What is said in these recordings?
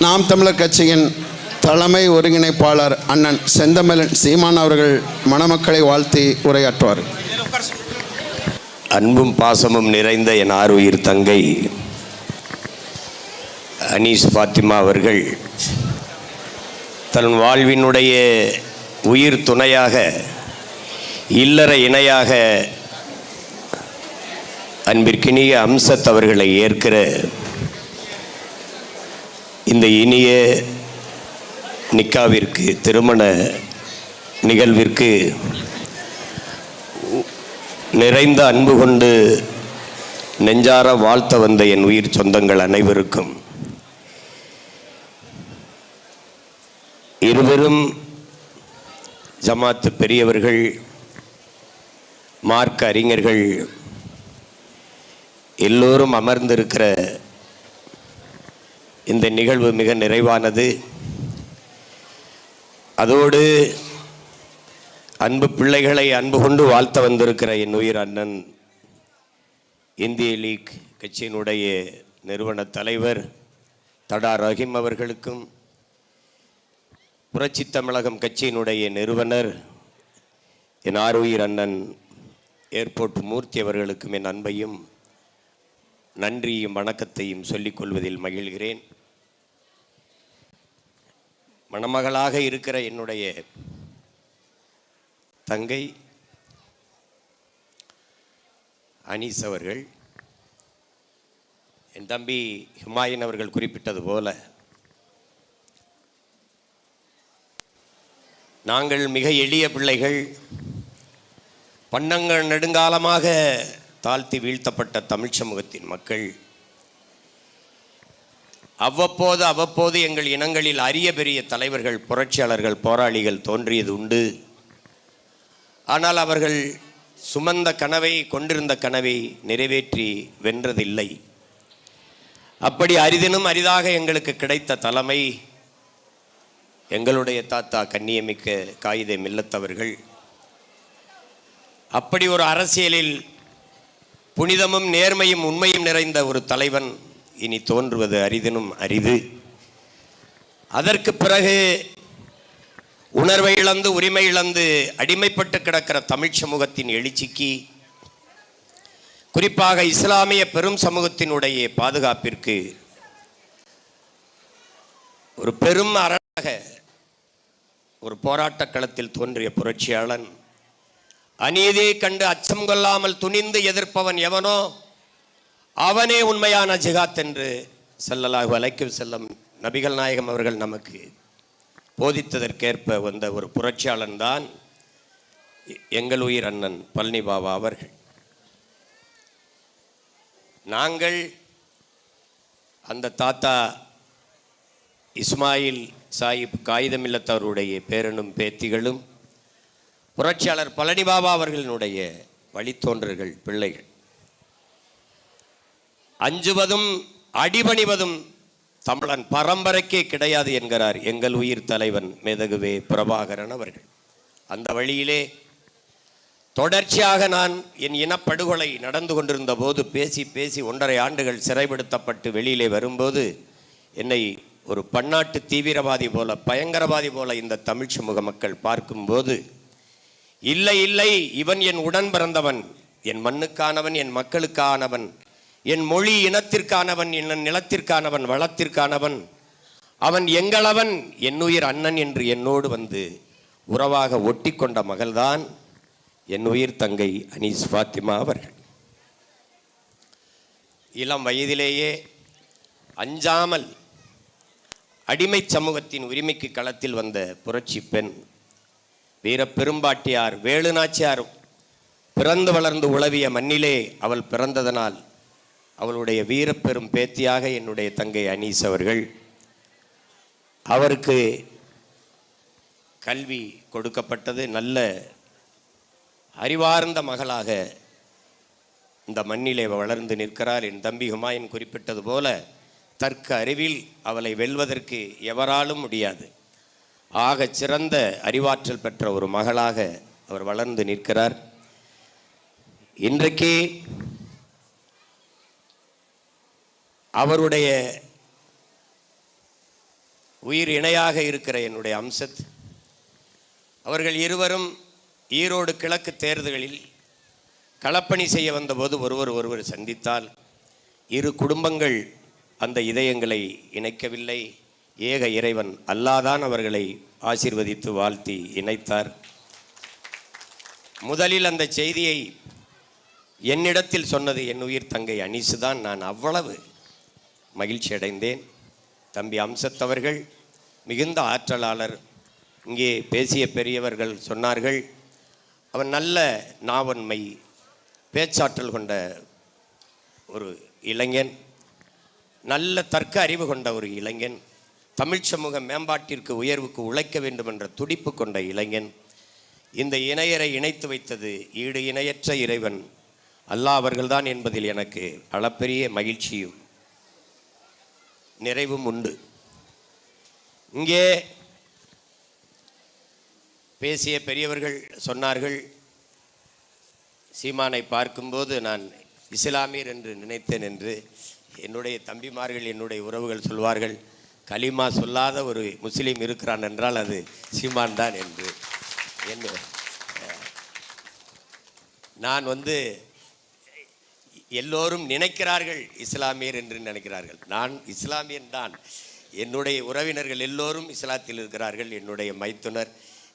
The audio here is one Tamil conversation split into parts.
நாம் தமிழர் கட்சியின் தலைமை ஒருங்கிணைப்பாளர் அண்ணன் செந்தமிழன் சீமான் அவர்கள் மணமக்களை வாழ்த்தி உரையாற்றுவார். அன்பும் பாசமும் நிறைந்த என் ஆறுயிர் தங்கை அனீஸ் பாத்திமா அவர்கள் தன் வாழ்வினுடைய உயிர் துணையாக இல்லற இணையாக அன்பிற்கினிய அம்சத் அவர்களை ஏற்கிற இந்த இனிய நிக்காவிற்கு திருமண நிகழ்விற்கு நிறைந்த அன்பு கொண்டு நெஞ்சார வாழ்த்த வந்த என் உயிர் சொந்தங்கள் அனைவருக்கும் இருவரும் ஜமாத்து பெரியவர்கள் மார்க்க அறிஞர்கள் எல்லோரும் அமர்ந்திருக்கிற இந்த நிகழ்வு மிக நிறைவானது. அதோடு அன்பு பிள்ளைகளை அன்பு கொண்டு வாழ்த்த வந்திருக்கிற என் உயிர் அண்ணன் இந்திய லீக் கட்சியினுடைய நிறுவன தலைவர் தடா ரஹீம் அவர்களுக்கும் புரட்சி தமிழகம் கட்சியினுடைய நிறுவனர் என் ஆருயிர் அண்ணன் ஏர்போர்ட் மூர்த்தி அவர்களுக்கும் என் அன்பையும் நன்றியும் வணக்கத்தையும் சொல்லிக் கொள்வதில் மகிழ்கிறேன். மணமகளாக இருக்கிற என்னுடைய தங்கை அனீஸ் அவர்கள் என் தம்பி ஹுமாயூன் அவர்கள் குறிப்பிட்டது போல நாங்கள் மிக எளிய பிள்ளைகள் பன்னங்கள் நெடுங்காலமாக தாழ்த்தி வீழ்த்தப்பட்ட தமிழ் சமூகத்தின் மக்கள் அவ்வப்போது அவ்வப்போது எங்கள் இனங்களில் அரிய பெரிய தலைவர்கள் புரட்சியாளர்கள் போராளிகள் தோன்றியது உண்டு. ஆனால் அவர்கள் சுமந்த கனவை கொண்டிருந்த கனவை நிறைவேற்றி வென்றதில்லை. அப்படி அரிதினும் அரிதாக எங்களுக்கு கிடைத்த தலைமை எங்களுடைய தாத்தா கண்ணியமிக்க காயிதே மில்லத்தவர்கள் அப்படி ஒரு அரசியலில் புனிதமும் நேர்மையும் உண்மையும் நிறைந்த ஒரு தலைவன் இனி தோன்றுவது அரிதினும் அரிது. அதற்கு பிறகு உணர்வை இழந்து உரிமை இழந்து அடிமைப்பட்டு கிடக்கிற தமிழ் சமூகத்தின் எழுச்சிக்கு குறிப்பாக இஸ்லாமிய பெரும் சமூகத்தினுடைய பாதுகாப்பிற்கு ஒரு பெரும் அரணாக ஒரு போராட்டக் களத்தில் தோன்றிய புரட்சியாளன் அநீதியை கண்டு அச்சம் கொள்ளாமல் துணிந்து எதிர்ப்பவன் எவனோ அவனே உண்மையான ஜிகாத் என்று செல்லலாக அழைக்கும் செல்லும் நபிகள் நாயகம் அவர்கள் நமக்கு போதித்ததற்கேற்ப வந்த ஒரு புரட்சியாளன் தான் எங்கள் உயிர் அண்ணன் பழனி பாபா அவர்கள். நாங்கள் அந்த தாத்தா இஸ்மாயில் சாஹிப் காகிதமில்லத்தவருடைய பேரனும் பேத்திகளும் புரட்சியாளர் பழனி பாபா அவர்களினுடைய வழித்தோன்றர்கள் பிள்ளைகள். அஞ்சுவதும் அடிபணிவதும் தமிழன் பரம்பரைக்கே கிடையாது என்கிறார் எங்கள் உயிர் தலைவன் மெதகுவே பிரபாகரன் அவர்கள். அந்த வழியிலே தொடர்ச்சியாக நான் என் இனப்படுகொலை நடந்து கொண்டிருந்த போது பேசி பேசி ஒன்றரை ஆண்டுகள் சிறைப்படுத்தப்பட்டு வெளியிலே வரும்போது என்னை ஒரு பன்னாட்டு தீவிரவாதி போல பயங்கரவாதி போல இந்த தமிழ் சமூக மக்கள் பார்க்கும்போது இல்லை இல்லை இவன் என் உடன் பிறந்தவன் என் மண்ணுக்கானவன் என் மக்களுக்கானவன் என் மொழி இனத்திற்கானவன் என் நிலத்திற்கானவன் வளத்திற்கானவன். அவன் எங்களவன் என்னுயிர் அண்ணன் என்று என்னோடு வந்து உறவாக ஒட்டி கொண்ட மகள்தான் என் உயிர் தங்கை அனீஸ் ஃபாத்திமா அவர்கள். இளம் வயதிலேயே அஞ்சாமல் அடிமை சமூகத்தின் உரிமைக்கு களத்தில் வந்த புரட்சி பெண் வீர பெரும்பாட்டியார் வேலுநாச்சியார் பிறந்து வளர்ந்து உளவிய மண்ணிலே அவள் பிறந்ததனால் அவளுடைய வீரப்பெரும் பேத்தியாக என்னுடைய தங்கை அனீஸ் அவர்கள் அவருக்கு கல்வி கொடுக்கப்பட்டது. நல்ல அறிவார்ந்த மகளாக இந்த மண்ணிலே வளர்ந்து நிற்கிறார் என் தம்பி ஹுமாயின் குறிப்பிட்டது போல தர்க்க அறிவில் அவளை வெல்வதற்கு எவராலும் முடியாது. ஆகச் சிறந்த அறிவாற்றல் பெற்ற ஒரு மகளாக அவர் வளர்ந்து நிற்கிறார். இன்றைக்கு அவருடைய உயிர் இணையாக இருக்கிற என்னுடைய அம்சத் அவர்கள் இருவரும் ஈரோடு கிழக்கு தேர்தல்களில் களப்பணி செய்ய வந்தபோது ஒருவர் ஒருவர் சந்தித்தால் இரு குடும்பங்கள் அந்த இதயங்களை இணைக்கவில்லை. ஏக இறைவன் அல்லாதான் அவர்களை ஆசீர்வதித்து வாழ்த்தி இணைத்தார். முதலில் அந்த செய்தியை என்னிடத்தில் சொன்னது என் உயிர் தங்கை அனிசு தான். நான் அவ்வளவு மகிழ்ச்சி அடைந்தேன். தம்பி அம்சத்தவர்கள் மிகுந்த ஆற்றலாளர். இங்கே பேசிய பெரியவர்கள் சொன்னார்கள் அவன் நல்ல நாவன்மை பேச்சாற்றல் கொண்ட ஒரு இளைஞன் நல்ல தர்க்க அறிவு கொண்ட ஒரு இளைஞன் தமிழ் சமூக மேம்பாட்டிற்கு உயர்வுக்கு உழைக்க வேண்டும் என்ற துடிப்பு கொண்ட இளைஞன் இந்த இணையரை இணைத்து வைத்தது ஈடு இணையற்ற இறைவன். அல்லாஹ் அவர்கள்தான் என்பதில் எனக்கு அளப்பெரிய மகிழ்ச்சியும் நிறைவும் உண்டு. இங்கே பேசிய பெரியவர்கள் சொன்னார்கள் சீமானை பார்க்கும்போது நான் இஸ்லாமியர் என்று நினைத்தேன் என்று. என்னுடைய தம்பிமார்கள் என்னுடைய உறவுகள் சொல்வார்கள் கலிமா சொல்லாத ஒரு முஸ்லீம் இருக்கிறான் என்றால் அது சீமான் தான் என்று. என்ன நான் வந்து எல்லோரும் நினைக்கிறார்கள் இஸ்லாமியர் என்று நினைக்கிறார்கள். நான் இஸ்லாமியன் தான். என்னுடைய உறவினர்கள் எல்லோரும் இஸ்லாத்தில் இருக்கிறார்கள். என்னுடைய மைத்துனர்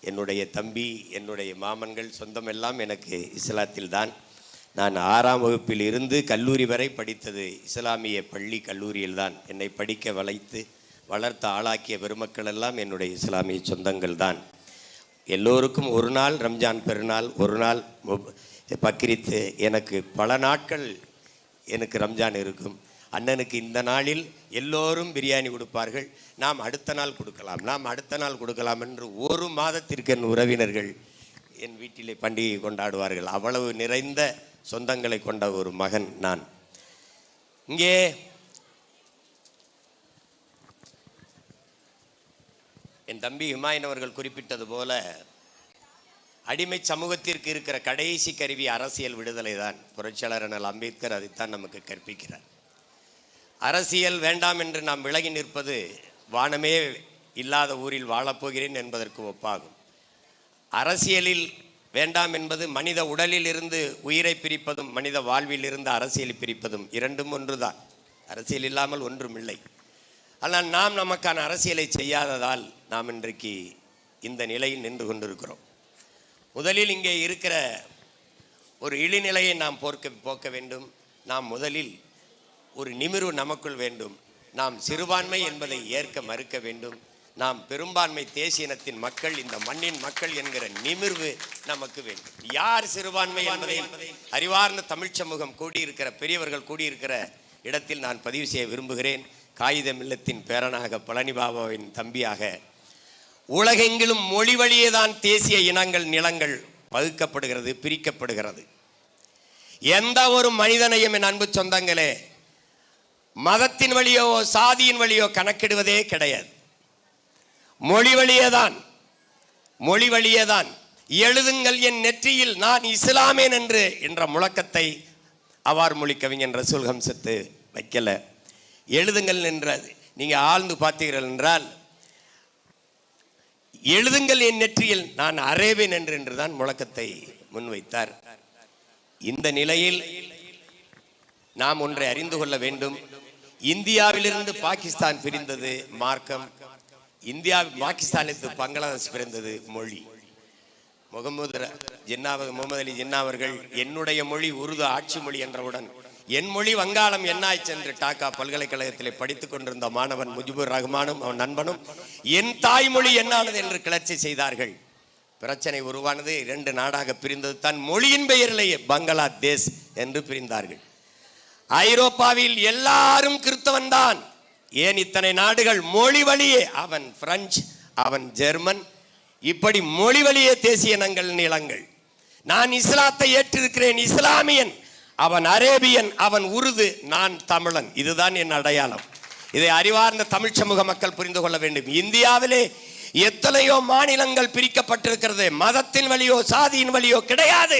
என்னுடைய தம்பி என்னுடைய மாமன்கள் சொந்தம் எல்லாம் எனக்கு இஸ்லாத்தில் தான். நான் ஆறாம் வகுப்பில் இருந்து கல்லூரி வரை படித்தது இஸ்லாமிய பள்ளி கல்லூரியில் தான். என்னை படிக்க வளைத்து வளர்த்த ஆளாக்கிய பெருமக்கள் எல்லாம் என்னுடைய இஸ்லாமிய சொந்தங்கள் தான் எல்லோருக்கும் ஒரு நாள் ரம்ஜான் பெருநாள் ஒரு நாள் பக்ரித்து எனக்கு பல நாட்கள் எனக்கு ரம்ஜான் இருக்கும். அண்ணனுக்கு இந்த நாளில் எல்லோரும் பிரியாணி கொடுப்பார்கள். நாம் அடுத்த நாள் கொடுக்கலாம். நாம் அடுத்த நாள் கொடுக்கலாம் என்று ஒரு மாதத்திற்கு என் உறவினர்கள் என் வீட்டிலே பண்டிகை கொண்டாடுவார்கள். அவ்வளவு நிறைந்த சொந்தங்களை கொண்ட ஒரு மகன் நான். இங்கே என் தம்பி ஹுமாயின் அவர்கள் குறிப்பிட்டது போல அடிமை சமூகத்திற்கு இருக்கிற கடைசி கருவி அரசியல் விடுதலை தான். புரட்சியாளர் அண்ணல் அம்பேத்கர் அதைத்தான் நமக்கு கற்பிக்கிறார். அரசியல் வேண்டாம் என்று நாம் விலகி நிற்பது வானமே இல்லாத ஊரில் வாழப்போகிறேன் என்பதற்கு ஒப்பாகும். அரசியலில் வேண்டாம் என்பது மனித உடலில் இருந்து உயிரை பிரிப்பதும் மனித வாழ்வில் இருந்து அரசியலை பிரிப்பதும் இரண்டும் ஒன்றுதான். அரசியல் இல்லாமல் ஒன்றும் இல்லை. ஆனால் நாம் நமக்கான அரசியலை செய்யாததால் நாம் இன்றைக்கு இந்த நிலையில் நின்று கொண்டிருக்கிறோம். முதலில் இங்கே இருக்கிற ஒரு இழிநிலையை நாம் போர்க்க போக்க வேண்டும். நாம் முதலில் ஒரு நிமிர்வு நமக்குள் வேண்டும். நாம் சிறுபான்மை என்பதை ஏற்க மறுக்க வேண்டும். நாம் பெரும்பான்மை தேசிய இனத்தின் மக்கள் இந்த மண்ணின் மக்கள் என்கிற நிமிர்வு நமக்கு வேண்டும். யார் சிறுபான்மை என்பதை அறிவார்ந்த தமிழ்ச் சமூகம் கூடியிருக்கிற பெரியவர்கள் கூடியிருக்கிற இடத்தில் நான் பதிவு செய்ய விரும்புகிறேன். காகிதம் இல்லத்தின் பேரனாக பழனிபாபாவின் தம்பியாக உலகெங்கிலும் மொழி வழியே தான் தேசிய இனங்கள் நிலங்கள் பகுக்கப்படுகிறது பிரிக்கப்படுகிறது. எந்த ஒரு மனிதனையும் என் அன்பு சொந்தங்களே மதத்தின் வழியோ சாதியின் வழியோ கணக்கிடுவதே கிடையாது. மொழி வழியே தான் மொழி வழியே தான் எழுதுங்கள் என் நெற்றியில் நான் இஸ்லாமேன் என்று என்ற முழக்கத்தை அவார் மொழி கவிஞன் ரசூல் ஹம்சத்து வைக்கல. எழுதுங்கள் என்ற நீங்கள் ஆழ்ந்து பார்த்தீர்கள் என்றால் எழுதுங்கள் என் நெற்றியில் நான் அரேபியன் என்று என்றுதான் முழக்கத்தை முன்வைத்தார். இந்த நிலையில் நாம் ஒன்றை அறிந்து கொள்ள வேண்டும். இந்தியாவிலிருந்து பாகிஸ்தான் பிரிந்தது மார்க்கம். இந்தியா பாகிஸ்தானிலிருந்து பங்களாதேஷ் பிரிந்தது மொழி. முகமது ஜின்னாவது முகமது அலி ஜின்னா அவர்கள் என்னுடைய மொழி உருது ஆட்சி மொழி என்றவுடன் என் மொழி வங்காளம் என்னாய் சென்று டாக்கா பல்கலைக்கழகத்தில் படித்துக் கொண்டிருந்த மாணவன் முஜிபுர் ரஹ்மானும் அவன் நண்பனும் என் தாய்மொழி என்னானது என்று கிளர்ச்சி செய்தார்கள். பிரச்சனை உருவானது இரண்டு நாடாக பிரிந்தது. தன் மொழியின் பெயரிலேயே பங்களாதேஷ் என்று பிரிந்தார்கள். ஐரோப்பாவில் எல்லாரும் கிறிஸ்தவன் தான் ஏன் இத்தனை நாடுகள் மொழி வழியே? அவன் பிரெஞ்சு அவன் ஜெர்மன். இப்படி மொழி வழியே தேசிய இனங்கள் நிலங்கள். நான் இஸ்லாத்தை ஏற்றிருக்கிறேன் இஸ்லாமியன். அவன் அரேபியன் அவன் உருது நான் தமிழன். இதுதான் என் அடையாளம். இதை அறிவார்ந்த தமிழ் சமூக மக்கள் புரிந்து கொள்ள வேண்டும். இந்தியாவிலே எத்தனையோ மாநிலங்கள் பிரிக்கப்பட்டிருக்கிறது. மதத்தின் வழியோ சாதியின் வழியோ கிடையாது.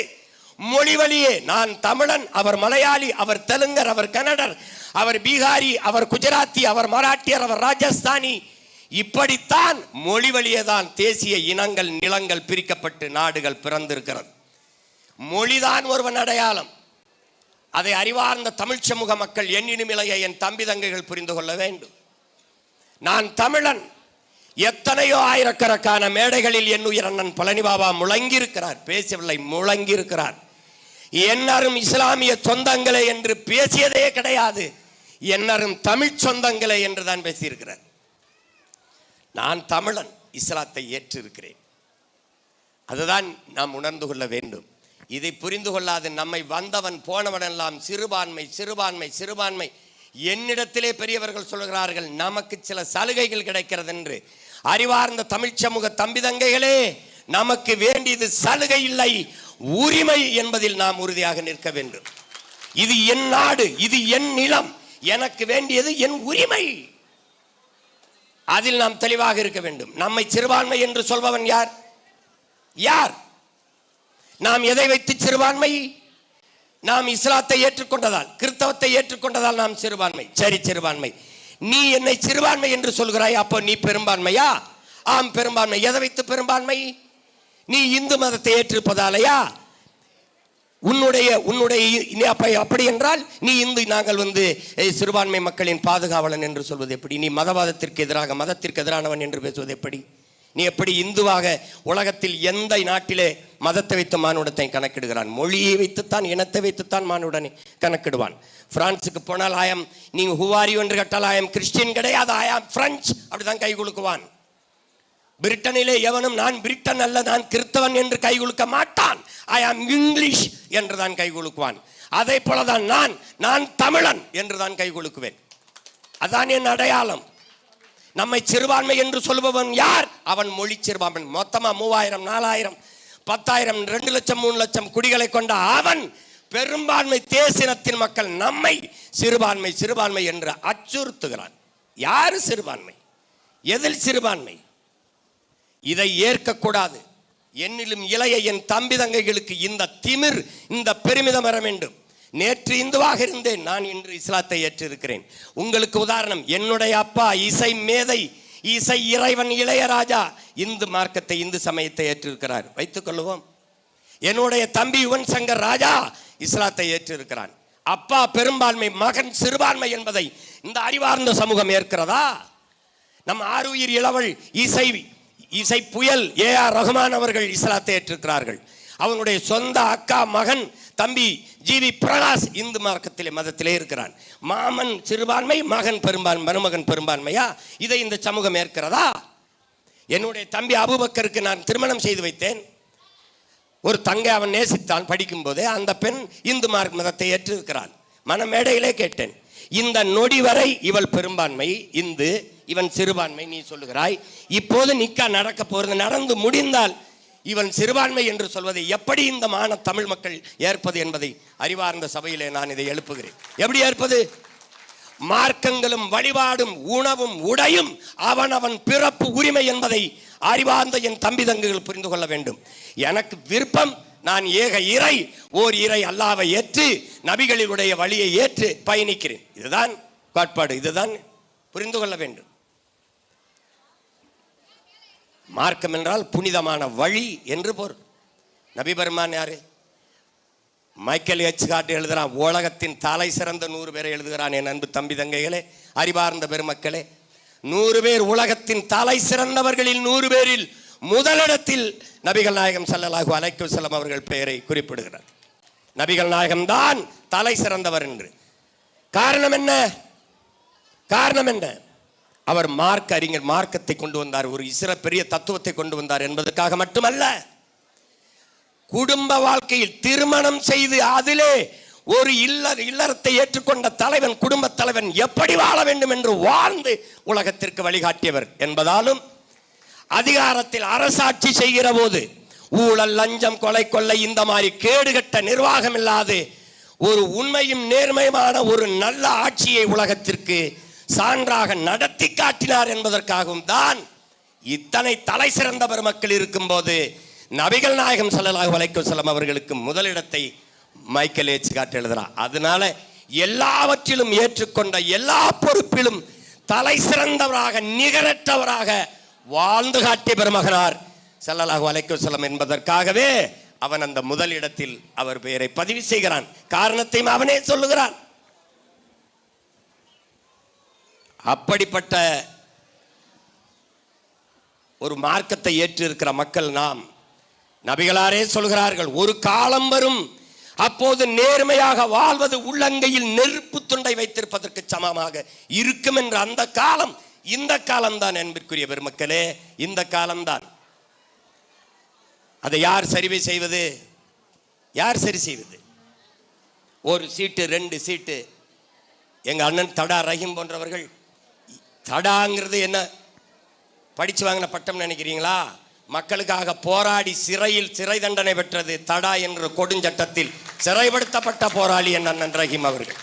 மொழி வழியே நான் தமிழன் அவர் மலையாளி அவர் தெலுங்கர் அவர் கன்னடர் அவர் பீகாரி அவர் குஜராத்தி அவர் மராட்டியர் அவர் ராஜஸ்தானி. இப்படித்தான் மொழி வழியே தான் தேசிய இனங்கள் நிலங்கள் பிரிக்கப்பட்டு நாடுகள் பிறந்திருக்கிறது. மொழிதான் ஒருவன் அடையாளம். அதை அறிவார்ந்த தமிழ் சமூக மக்கள் எண்ணினும் இலையை என் தம்பி தங்கைகள் புரிந்து கொள்ள வேண்டும். நான் தமிழன். எத்தனையோ ஆயிரக்கணக்கான மேடைகளில் என் உயிர் அண்ணன் பழனிபாபா முழங்கியிருக்கிறார். பேசவில்லை முழங்கியிருக்கிறார். என்னரும் இஸ்லாமிய சொந்தங்களே என்று பேசியதே கிடையாது. என்னரும் தமிழ் சொந்தங்களே என்று தான் பேசியிருக்கிறார். நான் தமிழன் இஸ்லாத்தை ஏற்றிருக்கிறேன். அதுதான் நாம் உணர்ந்து கொள்ள வேண்டும். இதை புரிந்து கொள்ளாது. நம்மை வந்தவன் போனவனெல்லாம் சிறுபான்மை சிறுபான்மை சிறுபான்மை. என்னிடத்திலே பெரியவர்கள் சொல்கிறார்கள் நமக்கு சில சலுகைகள் கிடைக்கிறது என்று. அறிவார்ந்த தமிழ் சமூக தம்பி தங்கைகளே நமக்கு வேண்டியது சலுகை இல்லை உரிமை என்பதில் நாம் உறுதியாக நிற்க வேண்டும். இது என் நாடு இது என் நிலம். எனக்கு வேண்டியது என் உரிமை. அதில் நாம் தெளிவாக இருக்க வேண்டும். நம்மை சிறுபான்மை என்று சொல்பவன் யார்? யார்? நாம் எதை வைத்து சிறுபான்மை? நாம் இஸ்லாத்தை ஏற்றுக்கொண்டதால் கிறிஸ்தவத்தை ஏற்றுக்கொண்டதால் நாம் சிறுபான்மை. சரி சிறுபான்மை. நீ என்னை சிறுபான்மை என்று சொல்கிறாய் அப்போ நீ பெரும்பான்மையா? ஆம் பெரும்பான்மை. எதை வைத்து பெரும்பான்மை? நீ இந்து மதத்தை ஏற்றிருப்பதாலையா? உன்னுடைய உன்னுடைய அப்ப அப்படி என்றால் நீ இந்து நாங்கள் வந்து சிறுபான்மை மக்களின் பாதுகாவலன் என்று சொல்வது எப்படி? நீ மதவாதத்திற்கு எதிராக மதத்திற்கு எதிரானவன் என்று பேசுவது எப்படி? நீ எப்படி இந்துவாக உலகத்தில் எந்த நாட்டிலே மதத்தை வைத்து மானுடத்தை கணக்கிடுகிறான்? மொழியை வைத்துத்தான் இனத்தை வைத்துத்தான் மானுடனை கணக்கிடுவான். பிரான்சுக்கு போனால் ஆயம் நீ ஹுவாரி என்று கேட்டால் ஆயம் கிறிஸ்டியன் கிடையாது ஆயாம் பிரெஞ்சு அப்படிதான் கை குலுக்குவான். பிரிட்டனிலே எவனும் நான் பிரிட்டன் அல்ல நான் கிறித்தவன் என்று கை குலுக்க மாட்டான். ஐ ஆம் இங்கிலீஷ் என்று தான் கை குலுக்குவான். அதே போலதான் நான் நான் தமிழன் என்று தான் கை குலுக்குவேன். அதான் என் அடையாளம். நம்மை சிறுபான்மை என்று சொல்பவன் யார்? அவன் மொழி சிறுபான்மை. மொத்தமா மூவாயிரம் நாலாயிரம் பத்தாயிரம் ரெண்டு லட்சம் மூணு லட்சம் குடிகளை கொண்ட அவன் பெரும்பான்மை தேசினத்தின் மக்கள் நம்மை சிறுபான்மை சிறுபான்மை என்று அச்சுறுத்துகிறான். யார் சிறுபான்மை? எதில் சிறுபான்மை? இதை ஏற்கக்கூடாது. என்னிலும் இளைய என் தம்பி தங்கைகளுக்கு இந்த திமிர் இந்த பெருமிதம் வர வேண்டும். நேற்று இந்துவாக இருந்தேன். நான் இன்று இஸ்லாத்தை ஏற்றிருக்கிறேன். உங்களுக்கு உதாரணம் என்னுடைய அப்பா இசை மேதை இசை இறைவன் இளையராஜா இந்து மார்க்கத்தை இந்து சமயத்தை ஏற்றிருக்கிறார். வைத்துக் கொள்வோம் என்னுடைய தம்பி யுவன் சங்கர் ராஜா இஸ்லாத்தை ஏற்றிருக்கிறான். அப்பா பெரும்பான்மை மகன் சிறுபான்மை என்பதை இந்த அறிவார்ந்த சமூகம் ஏற்கிறதா? நம் ஆருயிர் இளவல் இசை இசை புயல் ஏ ஆர் ரகுமான் அவர்கள் இஸ்லாத்தை ஏற்றிருக்கிறார்கள். அவனுடைய சொந்த அக்கா மகன் தம்பி ஜிவி பிரகாஷ் இந்து மார்க்கத்திலே மதத்திலே இருக்கிறான். மாமன் சிறுபான்மை மகன் பெரும்பான் மருமகன் பெரும்பான்மையா? இதை இந்த சமூகம் ஏற்கிறதா? என்னுடைய தம்பி அபுபக்கருக்கு நான் திருமணம் செய்து வைத்தேன். ஒரு தங்கை அவன் நேசித்தான் படிக்கும்போதே அந்த பெண் இந்து மார்க் மதத்தை ஏற்றிருக்கிறாள். மனமேடையிலே கேட்டேன் இந்த நொடி வரை இவள் பெரும்பான்மை இந்து இவன் சிறுபான்மை நீ சொல்லுகிறாய். இப்போது நிக்கா நடக்க போகிறது நடந்து முடிந்தால் இவன் சிறுபான்மை என்று சொல்வதை எப்படி இந்த மான தமிழ் மக்கள் ஏற்பது என்பதை அறிவார்ந்த சபையிலே நான் இதை எழுப்புகிறேன். எப்படி ஏற்பது? மார்க்கங்களும் வழிபாடும் உணவும் உடையும் அவனவன் பிறப்பு உரிமை என்பதை அறிவார்ந்த என் தம்பி தங்குகள் புரிந்து கொள்ள வேண்டும். எனக்கு விருப்பம் நான் ஏக இறை ஓர் இறை அல்லாவை ஏற்று நபிகளினுடைய வழியை ஏற்று பயணிக்கிறேன். இதுதான் கோட்பாடு இதுதான் புரிந்து கொள்ள வேண்டும். மார்க்கம் என்றால் புனிதமான வழி என்று பொருள். நபி பெருமான் யாரு? மைக்கேல் எச் காட்டு எழுதுறான் உலகத்தின் தலை சிறந்த நூறு பேரை எழுதுகிறான் என் அன்பு தம்பி தங்கைகளே அறிவார்ந்த பெருமக்களே. நூறு பேர் உலகத்தின் தலை சிறந்தவர்களில் நூறு பேரில் முதலிடத்தில் நபிகள் நாயகம் ஸல்லல்லாஹு அலைக்கு செல்லம் அவர்கள் பெயரை குறிப்பிடுகிறார். நபிகள் நாயகம் தான் தலை சிறந்தவர் என்று. காரணம் என்ன? காரணம் என்ன? அவர் மார்க் அறிஞர் மார்க்கத்தை கொண்டு வந்தார். ஒரு இசிற பெரிய தத்துவத்தை கொண்டு வந்தார் என்பதற்காக மட்டுமல்ல குடும்ப வாழ்க்கையில் திருமணம் செய்து அதிலே ஒரு இல்லற இல்லறத்தை ஏற்றுக்கொண்ட தலைவன் குடும்ப தலைவன் எப்படி வாழ வேண்டும் என்று வாழ்ந்து உலகத்திற்கு வழிகாட்டியவர் என்பதாலும் அதிகாரத்தில் அரசாட்சி செய்கிற போது ஊழல் லஞ்சம் கொலை கொள்ளை இந்த மாதிரி கேடுகட்ட நிர்வாகம் இல்லாது ஒரு உண்மையும் நேர்மையுமான ஒரு நல்ல ஆட்சியை உலகத்திற்கு சான்றாக நடத்தி காட்டினார் என்பதற்காகவும் தான் இத்தனை தலை சிறந்த பெருமக்கள் இருக்கும்போது நபிகள் நாயகம் செல்லலாக அலைஹி செல்லம் அவர்களுக்கு முதலிடத்தை மைக்கேல் ஏச்சு காட்டு எழுதுறான். அதனால எல்லாவற்றிலும் ஏற்றுக்கொண்ட எல்லா பொறுப்பிலும் தலை சிறந்தவராக நிகரற்றவராக வாழ்ந்து காட்டிய பெருமகனார் செல்லலாக அலைஹி செல்லம் என்பதற்காகவே அவன் அந்த முதலிடத்தில் அவர் பெயரை பதிவு செய்கிறான். காரணத்தையும் அவனே சொல்லுகிறான். அப்படிப்பட்ட ஒரு மார்க்கத்தை ஏற்று இருக்கிற மக்கள் நாம் நபிகளாரே சொல்கிறார்கள் ஒரு காலம் வரும் அப்போது நேர்மையாக வாழ்வது உள்ளங்கையில் நெருப்பு துண்டை வைத்திருப்பதற்கு சமமாக இருக்கும் என்ற அந்த காலம் இந்த காலம்தான் என்பதற்குரிய பெருமக்களே இந்த காலம்தான். அதை யார் சரிவை செய்வது? யார் சரி செய்வது? ஒரு சீட்டு ரெண்டு சீட்டு. எங்கள் அண்ணன் தடா ரஹீம் போன்றவர்கள் தடாங்கிறது என்ன? படிச்சு வாங்கின பட்டம் நினைக்கிறீங்களா? மக்களுக்காக போராடி சிறையில் சிறை தண்டனை பெற்றது தடா என்ற கொடுஞ்சட்டத்தில் சிறைப்படுத்தப்பட்ட போராளி என் அண்ணன் ரஹீம் அவர்கள்.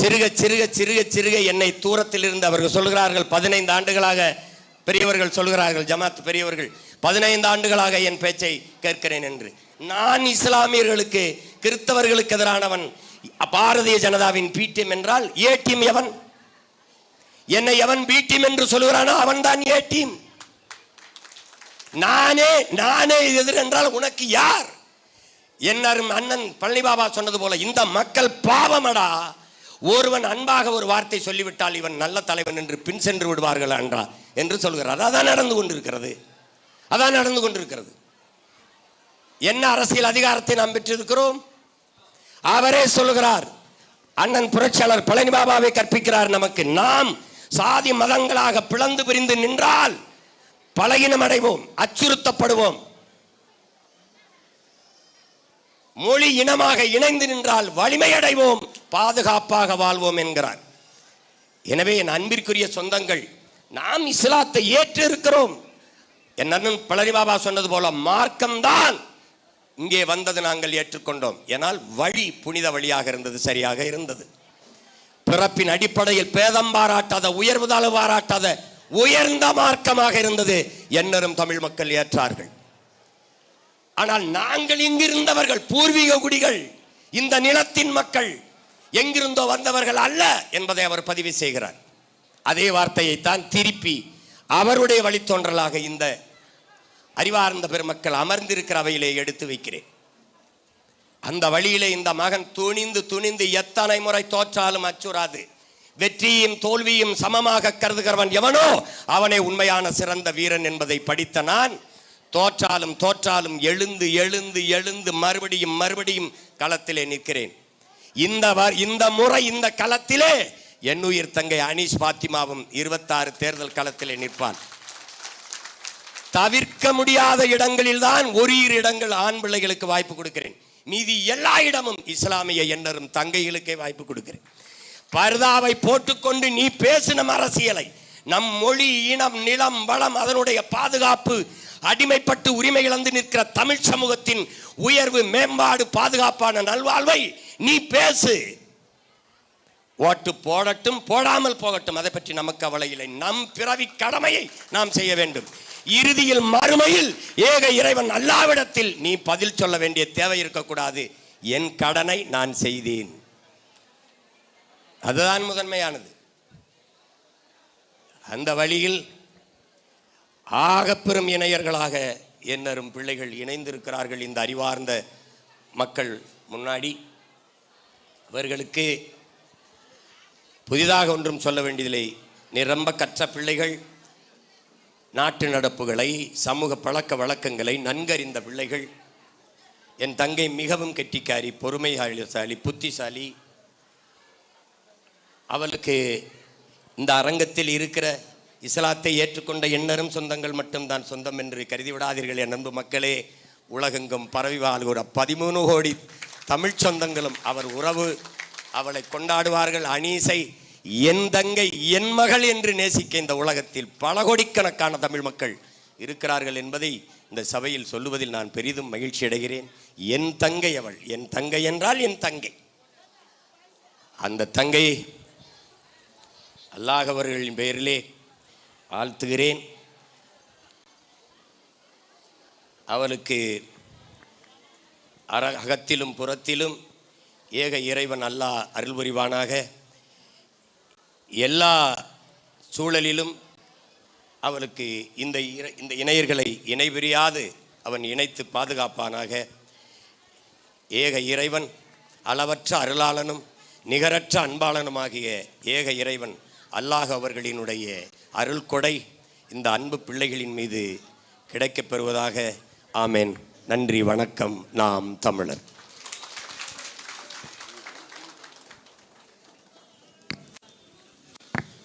சிறுக சிறுக சிறுக சிறுக என்னை தூரத்தில் இருந்து அவர்கள் சொல்கிறார்கள். பதினைந்து ஆண்டுகளாக பெரியவர்கள் சொல்கிறார்கள் ஜமாத் பெரியவர்கள் பதினைந்து ஆண்டுகளாக என் பேச்சை கேட்கிறேன் என்று. நான் இஸ்லாமியர்களுக்கு கிறிஸ்தவர்களுக்கு எதிரானவன் பாரதிய ஜனதாவின் பீட்டியம் என்றால் ஏ டீம் எவன்? என்னை எவன் பி டீம் என்று சொல்கிறானோ அவன் தான் ஏ டீம் நானே நானே எதிர் என்றால் உனக்கு யார்? என்னரும் அண்ணன் பழனி பாபா சொன்னது போல இந்த மக்கள் பாவமடா ஒருவன் அன்பாக ஒரு வார்த்தை சொல்லிவிட்டால் இவன் நல்ல தலைவன் என்று பின் சென்று விடுவார்கள் என்றா என்று சொல்கிறார். அதான் நடந்து கொண்டிருக்கிறது. அதான் நடந்து கொண்டிருக்கிறது. என்ன அரசியல் அதிகாரத்தை நாம் பெற்றிருக்கிறோம்? அவரே சொல்லுகிறார் அண்ணன் புரட்சியாளர் பழனி பாபாவை கற்பிக்கிறார் நமக்கு. நாம் சாதி மதங்களாக பிளந்து பிரிந்து நின்றால் பலகினம் அடைவோம் அச்சுறுத்தப்படுவோம். மொழி இனமாக இணைந்து நின்றால் வலிமை அடைவோம் பாதுகாப்பாக வாழ்வோம் என்கிறார். எனவே என் அன்பிற்குரிய சொந்தங்கள் நாம் இஸ்லாத்தை ஏற்று இருக்கிறோம் என் அண்ணன் பழனி பாபா சொன்னது போல மார்க்கம்தான். இங்கே வந்தது நாங்கள் ஏற்றுக்கொண்டோம். ஏனால் வழி புனித வழியாக இருந்தது சரியாக இருந்தது. பிறப்பின் அடிப்படையில் பேதம் பாராட்டாத உயர்வு தாழ்வு பாராட்டாத உயர்ந்த மார்க்கமாக இருந்தது. என்னரும் தமிழ் மக்கள் ஏற்றார்கள். ஆனால் நாங்கள் இங்கிருந்தவர்கள் பூர்வீக குடிகள் இந்த நிலத்தின் மக்கள் எங்கிருந்தோ வந்தவர்கள் அல்ல என்பதை அவர் பதிவு செய்கிறார். அதே வார்த்தையை தான் திருப்பி அவருடைய வழித்தோன்றலாக இந்த அறிவார்ந்த பெருமக்கள் அமர்ந்திருக்கிற அவையிலே எடுத்து வைக்கிறேன். அந்த வழியிலே இந்த மகன் துணிந்து துணிந்து எத்தனை முறை தோற்றாலும் அச்சுறாது. வெற்றியும் தோல்வியும் சமமாக கருதுகிறவன் எவனோ அவனே உண்மையான சிறந்த வீரன் என்பதை படித்த நான் தோற்றாலும் தோற்றாலும் எழுந்து எழுந்து எழுந்து மறுபடியும் மறுபடியும் களத்திலே நிற்கிறேன். இந்த வ- இந்த முறை இந்த களத்திலே என் உயிர் தங்கை அனீஷ் பாத்திமாவும் இருபத்தாறு தேர்தல் களத்திலே நிற்பான். தவிர்க்க முடியாத இடங்களில் தான் ஒரு இரு இடங்கள் ஆண் பிள்ளைகளுக்கு வாய்ப்பு கொடுக்கிறேன். மீதி எல்லா இடமும் இஸ்லாமிய எண்ணரும் தங்கைகளுக்கே வாய்ப்பு கொடுக்கிறேன். பர்தாவை போட்டுக்கொண்டு நீ பேசின அரசியலை நம் மொழி இனம் நிலம் வளம் அதனுடைய பாதுகாப்பு அடிமைப்பட்டு உரிமை இழந்து நிற்கிற தமிழ் சமூகத்தின் உயர்வு மேம்பாடு பாதுகாப்பான நல்வாழ்வை நீ பேசு. ஓட்டு போடட்டும் போடாமல் போகட்டும் அதை பற்றி நமக்கு கவலை இல்லை. நம் பிறவி கடமையை நாம் செய்ய வேண்டும். இறுதியில் மறுமையில் ஏக இறைவன் அல்லாவிடத்தில் நீ பதில் சொல்ல வேண்டிய தேவை இருக்கக்கூடாது. என் கடனை நான் செய்தேன். அதுதான் முதன்மையானது. அந்த வழியில் ஆகப்பெரும் இணையர்களாக என்னரும் பிள்ளைகள் இணைந்திருக்கிறார்கள் இந்த அறிவார்ந்த மக்கள் முன்னாடி. அவர்களுக்கு புதிதாக ஒன்றும் சொல்ல வேண்டியதில்லை. நிரம்ப கற்ற பிள்ளைகள். நாட்டு நடப்புகளை சமூக பழக்க வழக்கங்களை நன்கறிந்த பிள்ளைகள் என் தங்கை மிகவும் கெட்டிக்காரி பொறுமைசாலி புத்திசாலி. அவளுக்கு இந்த அரங்கத்தில் இருக்கிற இஸ்லாத்தை ஏற்றுக்கொண்ட எண்ணரும் சொந்தங்கள் மட்டும்தான் சொந்தம் என்று கருதி விடாதீர்கள் என் அன்பு மக்களே. உலகெங்கும் பரவி வாழ்கிற பதிமூணு கோடி தமிழ்ச் சொந்தங்களும் அவர் உறவு அவளை கொண்டாடுவார்கள் அனீசை என் தங்கை என் மகள் என்று நேசிக்க இந்த உலகத்தில் பல கோடிக்கணக்கான தமிழ் மக்கள் இருக்கிறார்கள் என்பதை இந்த சபையில் சொல்லுவதில் நான் பெரிதும் மகிழ்ச்சி அடைகிறேன். என் தங்கை அவள். என் தங்கை என்றால் என் தங்கை. அந்த தங்கை அல்லாஹ் அவர்களின் பெயரிலே வாழ்த்துகிறேன். அவளுக்கு அற அகத்திலும் புறத்திலும் ஏக இறைவன் அல்லாஹ் அருள் புரிவானாக எல்லா சூழலிலும் அவளுக்கு இந்த இந்த இணையர்களை இணைபிரியாது. அவன் இணைத்து பாதுகாப்பானாக. ஏக இறைவன் அளவற்ற அருளாளனும் நிகரற்ற அன்பாளனுமாகிய ஏக இறைவன் அல்லாஹ் அவர்களினுடைய அருள் கொடை இந்த அன்பு பிள்ளைகளின் மீது கிடைக்கப் பெறுவதாக. ஆமேன். நன்றி வணக்கம். நாம் தமிழர்.